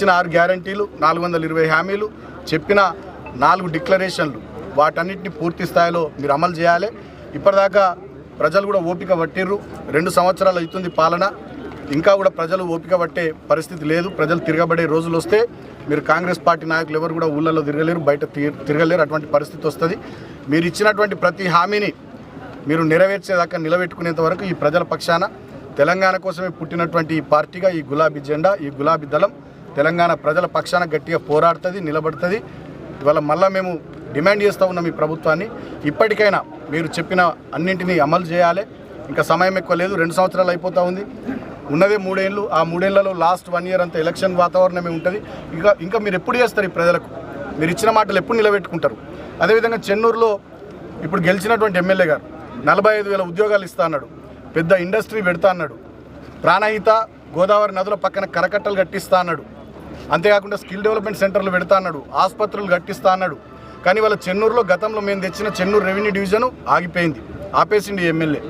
ఇచ్చిన ఆరు గ్యారంటీలు నాలుగు వందల ఇరవై హామీలు చెప్పిన నాలుగు డిక్లరేషన్లు. వాటన్నిటిని పూర్తి స్థాయిలో మీరు అమలు చేయాలి. ఇప్పటిదాకా ప్రజలు కూడా ఓపిక పట్టిర్రు. రెండు సంవత్సరాలు అవుతుంది పాలన. ఇంకా కూడా ప్రజలు ఓపిక పట్టే పరిస్థితి లేదు. ప్రజలు తిరగబడే రోజులు వస్తే మీరు కాంగ్రెస్ పార్టీ నాయకులు ఎవరు కూడా ఊళ్ళలో తిరగలేరు బయట తి- తిరగలేరు. అటువంటి పరిస్థితి వస్తుంది. మీరు ఇచ్చినటువంటి ప్రతి హామీని మీరు నెరవేర్చేదాకా నిలబెట్టుకునేంత వరకు ఈ ప్రజల పక్షాన. తెలంగాణ కోసమే పుట్టినటువంటి ఈ పార్టీగా ఈ గులాబీ జెండా ఈ గులాబీ దళం తెలంగాణ ప్రజల పక్షాన గట్టిగా పోరాడుతుంది నిలబడుతుంది. ఇవాళ మళ్ళీ మేము డిమాండ్ చేస్తూ ఉన్నాం ఈ ప్రభుత్వాన్ని. ఇప్పటికైనా మీరు చెప్పిన అన్నింటినీ అమలు చేయాలి. ఇంకా సమయం ఎక్కువ లేదు రెండు సంవత్సరాలు అయిపోతూ ఉంది. ఉన్నదే మూడేళ్ళు ఆ మూడేళ్ళలో లాస్ట్ వన్ ఇయర్ అంతా ఎలక్షన్ వాతావరణమే ఉంటుంది. ఇంకా ఇంకా మీరు ఎప్పుడు చేస్తారు ఈ ప్రజలకు? మీరు ఇచ్చిన మాటలు ఎప్పుడు నిలబెట్టుకుంటారు? అదేవిధంగా చెన్నూరులో ఇప్పుడు గెలిచినటువంటి ఎమ్మెల్యే గారు నలభై ఐదు వేల ఉద్యోగాలు ఇస్తా అన్నాడు. పెద్ద ఇండస్ట్రీ పెడతా అన్నాడు. ప్రాణహిత గోదావరి నదుల పక్కన కరకట్టలు కట్టిస్తా అన్నాడు. అంతేకాకుండా స్కిల్ డెవలప్మెంట్ సెంటర్లు పెడతా అన్నాడు ఆసుపత్రులు కట్టిస్తా అన్నాడు. కానీ వాళ్ళ చెన్నూరులో గతంలో మేము తెచ్చిన చెన్నూరు రెవెన్యూ డివిజన్ ఆగిపోయింది. ఆపేసింది ఎమ్మెల్యే.